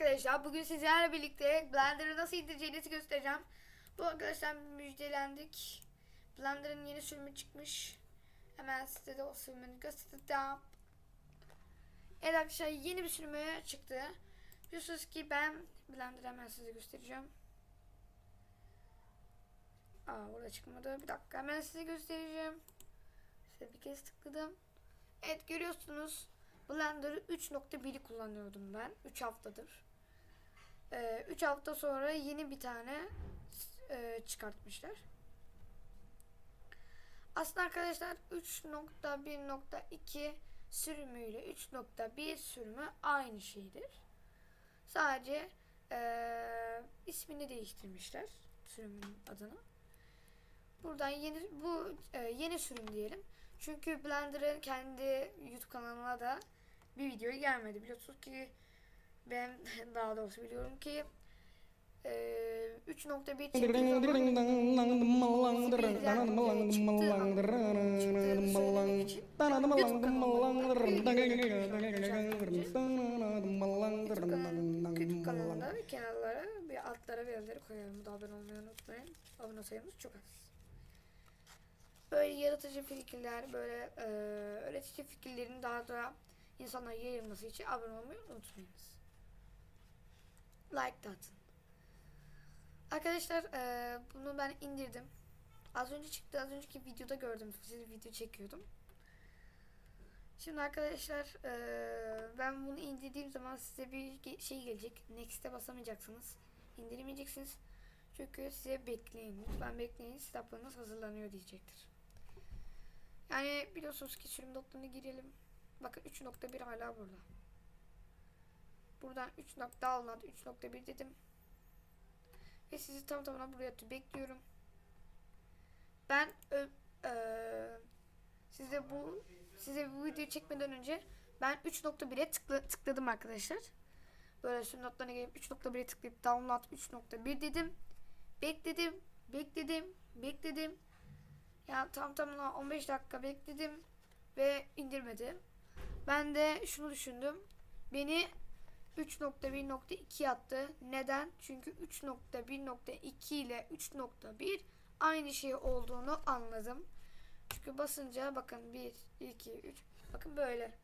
arkadaşlar. Bugün sizlerle birlikte Blender'ı nasıl indireceğinizi göstereceğim. Bu arkadaşlar müjdelendik. Blender'ın yeni sürümü çıkmış. Hemen size de o sürümünü göstereceğim. Evet arkadaşlar yeni bir sürümü çıktı. Biliyorsunuz ki ben Blender'ı hemen size göstereceğim. Aa burada çıkmadı. Bir dakika hemen size göstereceğim. Size bir kez tıkladım. Evet görüyorsunuz. Blender'ı 3.1'i kullanıyordum ben. 3 haftadır. 3 hafta sonra yeni bir tane e, çıkartmışlar. Aslında arkadaşlar 3.1.2 sürümüyle 3.1 sürümü aynı şeydir. Sadece e, ismini değiştirmişler sürümün adını. Buradan yeni bu e, yeni sürüm diyelim. Çünkü Blender'ın kendi YouTube kanalına da bir video gelmedi. Biliyorsunuz ki ben daha doğrusu biliyorum ki e, 3.1 çıktığı zaman çıktığı söylemek için YouTube kanalında ve kenarlara bir altlara bir yerlere koyarım. Da abone olmayı unutmayın. Abone sayımız çok az. Böyle yaratıcı fikirler, böyle e, öğretici fikirlerin daha da insanlara yayılması için abone olmayı unutmayınız. Like de atın. Arkadaşlar e, bunu ben indirdim. Az önce çıktı. Az önceki videoda gördüm. Size video çekiyordum. Şimdi arkadaşlar e, ben bunu indirdiğim zaman size bir şey gelecek. Next'e basamayacaksınız. İndiremeyeceksiniz. Çünkü size bekleyin. Lütfen bekleyin. Kitaplarınız hazırlanıyor diyecektir. Yani biliyorsunuz ki sürüm noktalarına girelim. Bakın 3.1 hala burada. Buradan 3 nokta alınan 3.1 dedim. Ve sizi tam tamına buraya bekliyorum. Ben ö- eee, size bu size bu videoyu çekmeden önce ben 3.1'e tıkla, tıkladım arkadaşlar. Böyle sürüm notlarına gelip 3.1'e tıklayıp download 3.1 dedim. Bekledim, bekledim, bekledim. Ya tam tamına 15 dakika bekledim ve indirmedi. Ben de şunu düşündüm. Beni 3.1.2 attı. Neden? Çünkü 3.1.2 ile 3.1 aynı şey olduğunu anladım. Çünkü basınca bakın 1, 2, 3 bakın böyle.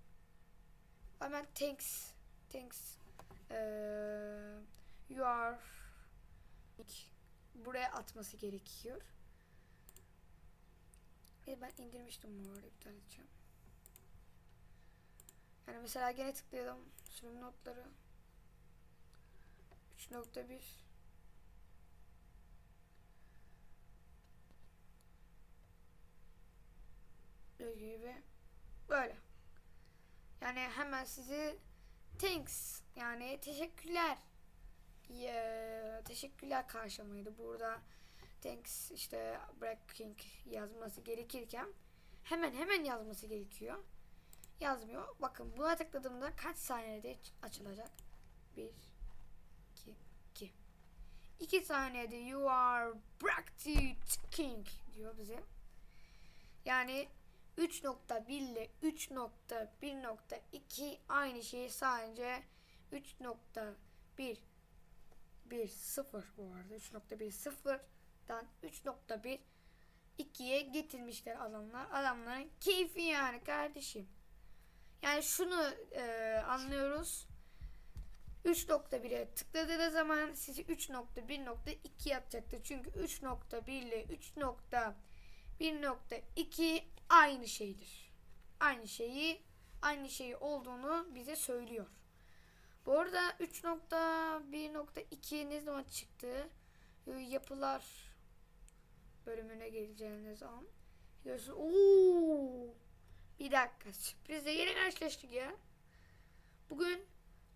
Hemen thanks thanks eee, you are buraya atması gerekiyor. E ben indirmiştim bu arada iptal edeceğim. Yani mesela gene tıklayalım sürüm notları 3.1 gibi böyle. Yani hemen sizi thanks yani teşekkürler ya, teşekkürler karşılamaydı. Burada thanks işte breaking yazması gerekirken hemen hemen yazması gerekiyor. Yazmıyor. Bakın buna tıkladığımda kaç saniyede açılacak? 1 2 2 2 saniyede you are breathtaking diyor bize. Yani 3.1 ile 3.1.2 aynı şey sadece 3.1 1 0 bu arada 3.1 0'dan 3.1 2'ye getirmişler adamlar. Adamların keyfi yani kardeşim. Yani şunu e, anlıyoruz. 3.1'e tıkladığınız zaman sizi 3.1.2 yapacaktır. Çünkü 3.1 ile 3.1.2 aynı şeydir. Aynı şeyi aynı şeyi olduğunu bize söylüyor. Bu arada 3.1.2 ne zaman çıktı? Ee, Yapılar bölümüne geleceğiniz zaman. Görüyorsunuz. Oo! Bir dakika. Sürprizle yeni karşılaştık ya. Bugün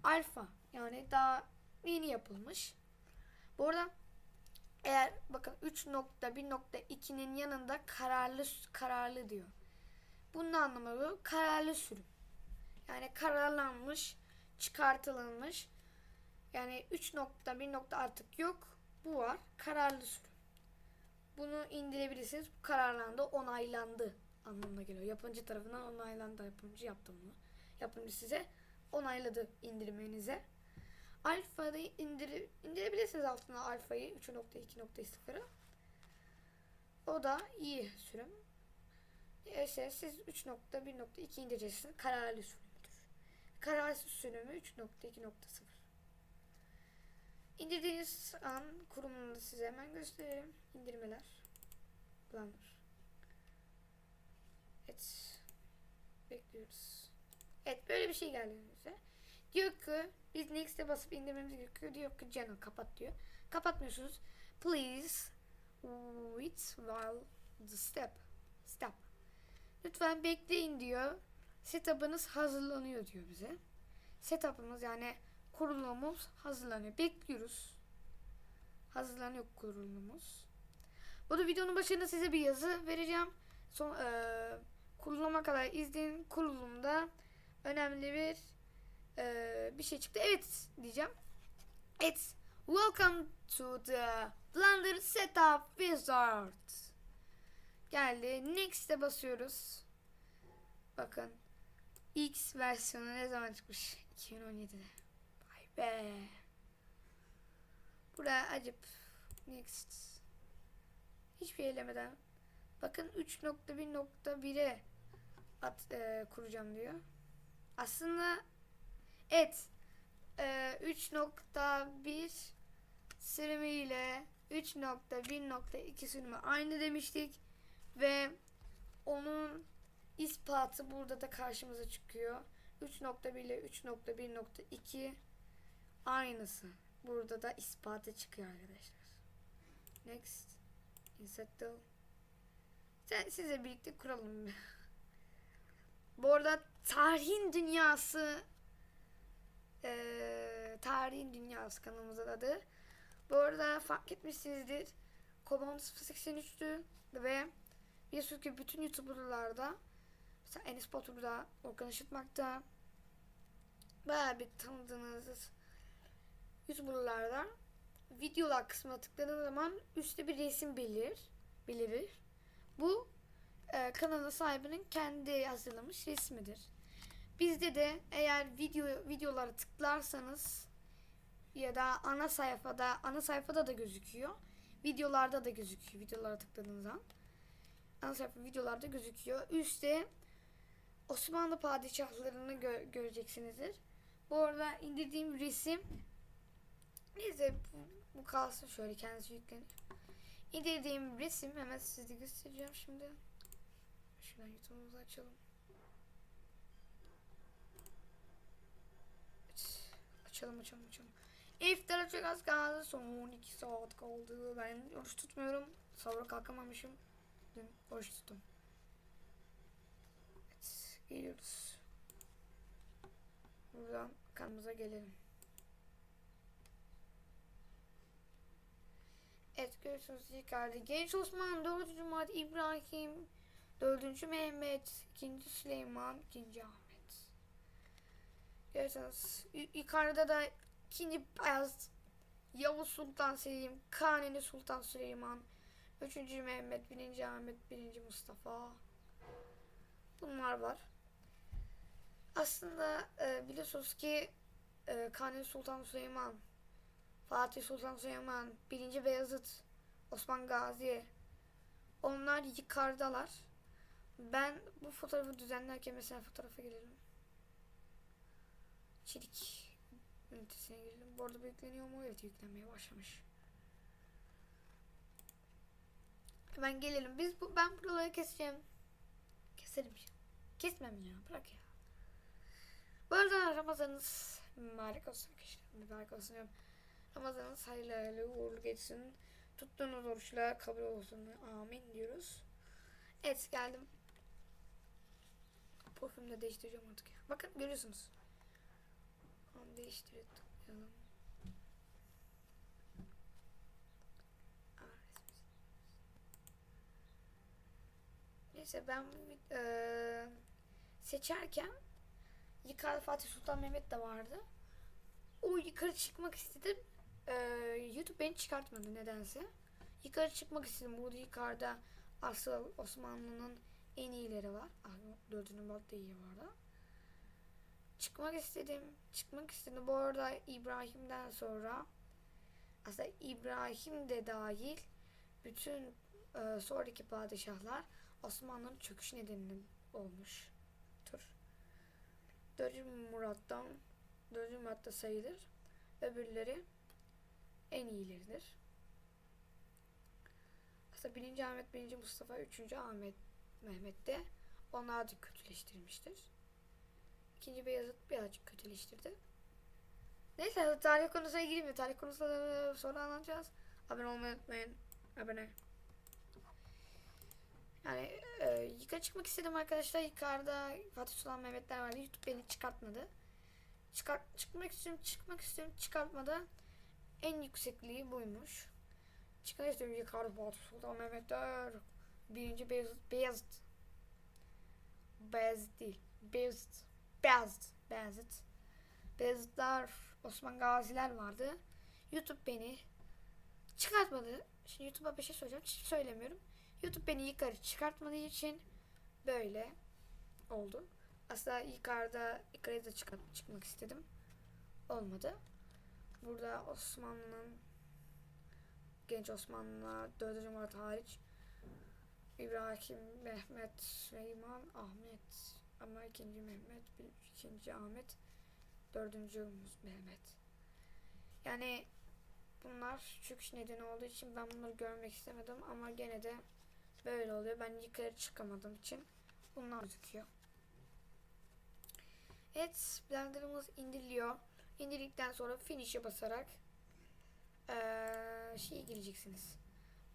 alfa yani daha yeni yapılmış. Bu arada eğer bakın 3.1.2'nin yanında kararlı kararlı diyor. Bunun anlamı bu kararlı sürüm. Yani kararlanmış, çıkartılmış. Yani 3.1 nokta artık yok. Bu var. Kararlı sürüm. Bunu indirebilirsiniz. Bu kararlandı, onaylandı anlamına geliyor. Yapımcı tarafından onaylandı. Yapımcı yaptı bunu. Yapımcı size onayladı indirmenize. Alfa'da indir, indirebilirsiniz altına alfayı 3.2.0'ı. O da iyi sürüm. Neyse siz 3.1.2 indireceksiniz. Kararlı sürümüdür. Kararsız sürümü 3.2.0. İndirdiğiniz an kurumunu size hemen göstereyim. İndirmeler. Planlar. Evet. Bekliyoruz. Evet böyle bir şey geldi önümüze. Diyor ki biz next'e basıp indirmemiz gerekiyor. Diyor ki Canon kapat diyor. Kapatmıyorsunuz. Please wait while the step. Stop. Lütfen bekleyin diyor. Setup'ınız hazırlanıyor diyor bize. Setup'ımız yani kurulumumuz hazırlanıyor. Bekliyoruz. Hazırlanıyor kurulumumuz. Bu da videonun başında size bir yazı vereceğim. Son eee kuruluma kadar izleyin. Kurulumda önemli bir eee, bir şey çıktı. Evet diyeceğim. It's welcome to the Blender Setup Wizard. Geldi. Next'e basıyoruz. Bakın. X versiyonu ne zaman çıkmış? 2017'de. Vay be. Buraya acıp next. Hiçbir şey elemeden. Bakın 3.1.1'e at e, kuracağım diyor. Aslında evet e, 3.1 sürümüyle 3.1.2 sürümü aynı demiştik ve onun ispatı burada da karşımıza çıkıyor. 3.1 ile 3.1.2 aynısı. Burada da ispatı çıkıyor arkadaşlar. Next. Insert the sen size birlikte kuralım. Bu arada tarihin dünyası eee, tarihin dünyası kanalımızın adı. Bu arada fark etmişsinizdir. Kobon 083'tü ve biliyorsunuz ki bütün YouTuber'larda mesela Enes Batur'da, Orkan Işıtmak'ta bayağı bir tanıdığınız YouTuber'larda videolar kısmına tıkladığınız zaman üstte bir resim belir, belirir. Bu e, kanalın sahibinin kendi hazırlamış resmidir. Bizde de eğer video videolara tıklarsanız ya da ana sayfada ana sayfada da gözüküyor. Videolarda da gözüküyor. Videolara tıkladığınız an. Ana sayfa videolarda gözüküyor. Üstte Osmanlı padişahlarını gö- göreceksinizdir. Bu arada indirdiğim resim neyse bu, bu kalsın şöyle kendisi yüklenir. İndirdiğim resim hemen size göstereceğim şimdi. Şuradan YouTube'umuzu açalım. Evet. Açalım açalım açalım. İftara çok az kaldı. Son 12 saat kaldı. Ben oruç tutmuyorum. Sabra kalkamamışım. Dün oruç tuttum. Evet. Geliyoruz. Buradan kanımıza gelelim. Evet görüyorsunuz yukarıda. Genç Osman, 4. Murat İbrahim, 4. Mehmet, 2. Süleyman, 2. Ahmet. Görüyorsunuz yu- yukarıda da 2. Beyaz, Yavuz Sultan Selim, Kanuni Sultan Süleyman, 3. Mehmet, 1. Ahmet, 1. Mustafa. Bunlar var. Aslında e, biliyorsunuz ki e, Kanuni Sultan Süleyman Fatih Sultan Süleyman, 1. Beyazıt, Osman Gazi. Onlar yukarıdalar. Ben bu fotoğrafı düzenlerken mesela fotoğrafa girelim. Çelik ünitesine girelim. Bu arada yükleniyor mu? Evet yüklenmeye başlamış. Hemen gelelim. Biz bu, ben buraları keseceğim. Keselim. Kesmem ya. Bırak ya. Bu arada Ramazanınız mübarek olsun arkadaşlar. Mübarek olsun diyorum. Ramazanınız hayırlı hayırlı uğurlu geçsin. Tuttuğunuz oruçlar kabul olsun. Amin diyoruz. Evet geldim. Profilimi de değiştireceğim artık. Bakın görüyorsunuz. Tamam değiştir tıklayalım. Resmi. Neyse ben eee, seçerken yukarıda Fatih Sultan Mehmet de vardı. O yukarı çıkmak istedim. Ee, YouTube beni çıkartmadı nedense. Yukarı çıkmak istedim. Burada yukarıda asıl Osmanlı'nın en iyileri var. Ah, dördüncü Murat da iyi var da. Çıkmak istedim. Çıkmak istedim. Bu arada İbrahim'den sonra aslında İbrahim de dahil bütün e, sonraki padişahlar Osmanlı'nın çöküş nedeni olmuştur. 4. Murat'tan 4. Murat'ta sayılır. Öbürleri en iyileridir. Aslında 1. Ahmet, 1. Mustafa, 3. Ahmet Mehmet de onlar da kötüleştirmiştir. İkinci Beyazıt birazcık kötüleştirdi. Neyse tarih konusuna gireyim Tarih konusunda sonra anlatacağız. Abone olmayı unutmayın. Abone. Yani e, yukarı çıkmak istedim arkadaşlar. Yukarıda Fatih Sultan Mehmetler vardı. YouTube beni çıkartmadı. Çıkart, çıkmak istiyorum, çıkmak istiyorum, çıkartmadı. En yüksekliği buymuş. Çıkmak istiyorum yukarıda Fatih Sultan Mehmetler. Birinci Beyazıt. Beyazıt. Beyazıt değil. Beyazıt. Beyazıt. Beyazıt. Beyazıtlar, Osman Gaziler vardı. YouTube beni çıkartmadı. Şimdi YouTube'a bir şey söyleyeceğim. Hiç söylemiyorum. YouTube beni yukarı çıkartmadığı için böyle oldu. Aslında yukarıda yukarıya da çıkart, çıkmak istedim. Olmadı. Burada Osmanlı'nın genç Osmanlı 4. Murat hariç İbrahim, Mehmet, Süleyman, Ahmet ama ikinci Mehmet, ikinci Ahmet, dördüncü Mehmet. Yani bunlar çöküş nedeni olduğu için ben bunları görmek istemedim ama gene de böyle oluyor. Ben yukarı çıkamadığım için bunlar gözüküyor. Evet, blenderımız indiriliyor. İndirdikten sonra finish'e basarak ee, şeye gireceksiniz.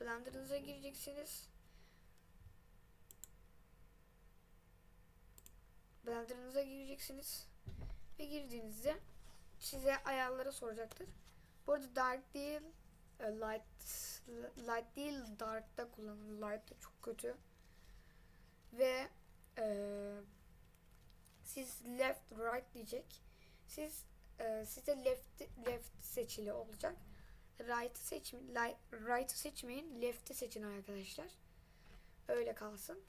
Blender'ınıza gireceksiniz. Blender'ınıza gireceksiniz. Ve girdiğinizde size ayarları soracaktır. Bu arada dark değil, e, light light değil dark'ta kullanın. Light da çok kötü. Ve e, siz left right diyecek. Siz e, size left left seçili olacak. Right seçmeyin. Right seçmeyin. Left'i seçin arkadaşlar. Öyle kalsın.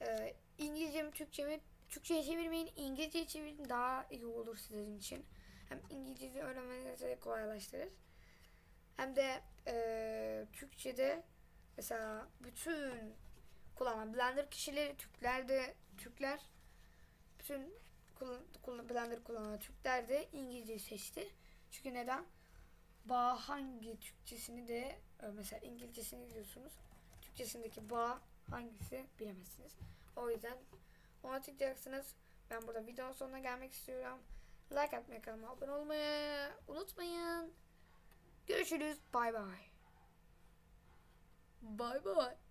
E, İngilizce mi Türkçe mi? Türkçe'ye çevirmeyin. İngilizce'ye çevirin daha iyi olur sizin için. Hem İngilizce öğrenmenizi kolaylaştırır. Hem de e, Türkçe'de mesela bütün kullanan Blender kişileri Türkler de Türkler bütün kullan, Blender kullanan Türkler de İngilizce seçti. Çünkü neden? Bağ hangi Türkçesini de e, mesela İngilizcesini biliyorsunuz. Türkçesindeki bağ hangisi bilemezsiniz. O yüzden ona tıklayacaksınız. Ben burada videonun sonuna gelmek istiyorum. Like atmayı, kanalıma abone olmayı unutmayın. Görüşürüz. Bay bay. Bay bay.